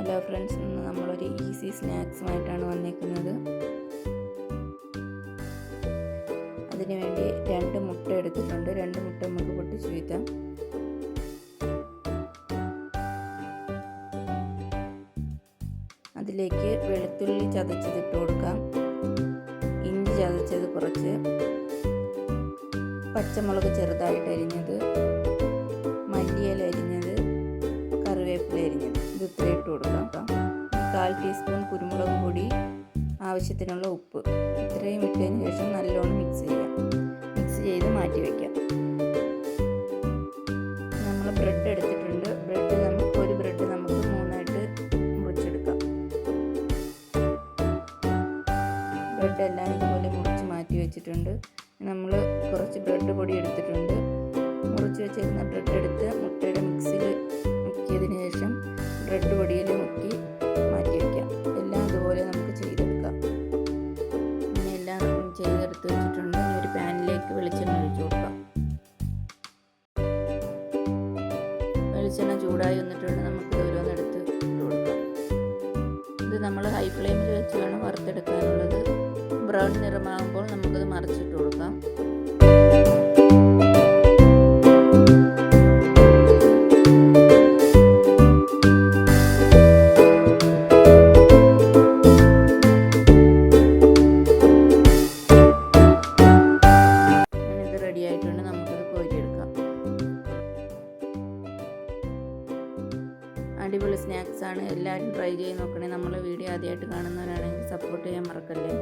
Hello friends ഇന്ന് നമ്മളൊരു easy സ്നാക്സുമായിട്ടാണ് വന്നേക്കുന്നത്. അതിനുവേണ്ടി രണ്ട് മുട്ട എടുത്തിട്ടുണ്ട്. രണ്ട് മുട്ട നമുക്ക് പൊട്ടിച്ച് വീഴ്ത്താം. അതിലേക്ക് വെളുത്തുള്ളി ചതച്ചത് ഇട്ട് കൊടുക്കാം. ഇഞ്ചി ചതച്ചത് കുറച്ച്. പച്ചമുളക് ചെറുതായിട്ട് അരിഞ്ഞത്. മല്ലിയില അരിഞ്ഞത്. കറിവേപ്പില അരിഞ്ഞത്. ഇത് ഇത്രയും കാൽ ടീസ്പൂൺ കുരുമുളക് പൊടി ആവശ്യത്തിനുള്ള ഉപ്പ്. ഇത്രയും ഇട്ടതിന് ശേഷം നല്ലോണം മിക്സ് ചെയ്യാം. മിക്സ് ചെയ്ത് മാറ്റി വയ്ക്കാം നമ്മൾ ബ്രെഡ് എടുത്തിട്ടുണ്ട്. ബ്രെഡ് നമുക്ക് ഒരു ബ്രെഡ് നമുക്ക് മൂന്നായിട്ട് മുറിച്ചെടുക്കാം. ബ്രെഡ് എല്ലാം ഇതുപോലെ മുറിച്ച് മാറ്റി വെച്ചിട്ടുണ്ട്. നമ്മൾ കുറച്ച് ബ്രെഡ് പൊടി എടുത്തിട്ടുണ്ട്. മുറിച്ച് വെച്ചിരുന്ന ബ്രെഡ് എടുത്ത് മുട്ടയുടെ മിക്സിയിൽ മുക്കിയതിന് ശേഷം ബ്രെഡ് ചെയ്തെടുത്ത് വെച്ചിട്ടുണ്ട്. ഒരു പാനിലേക്ക് വെളിച്ചെണ്ണ ഒഴിച്ചു കൊടുക്കാം. വെളിച്ചെണ്ണ ചൂടായി വന്നിട്ടുണ്ട്. നമുക്ക് ഓരോന്നെടുത്ത് ഇട്ട് കൊടുക്കാം. ഇത് നമ്മൾ ഹൈ ഫ്ലെയിമിൽ വെച്ച് വേണം വറുത്തെടുക്കാനുള്ളത്. ബ്രൗൺ നിറമാകുമ്പോൾ നമുക്കത് മറിച്ചിട്ട് കൊടുക്കാം. അടിപൊളി സ്നാക്സാണ്. എല്ലാവരും ട്രൈ ചെയ്ത് നോക്കണേ. നമ്മളെ വീഡിയോ ആദ്യമായിട്ട് കാണുന്നവരാണെങ്കിൽ സപ്പോർട്ട് ചെയ്യാൻ മറക്കല്ലേ?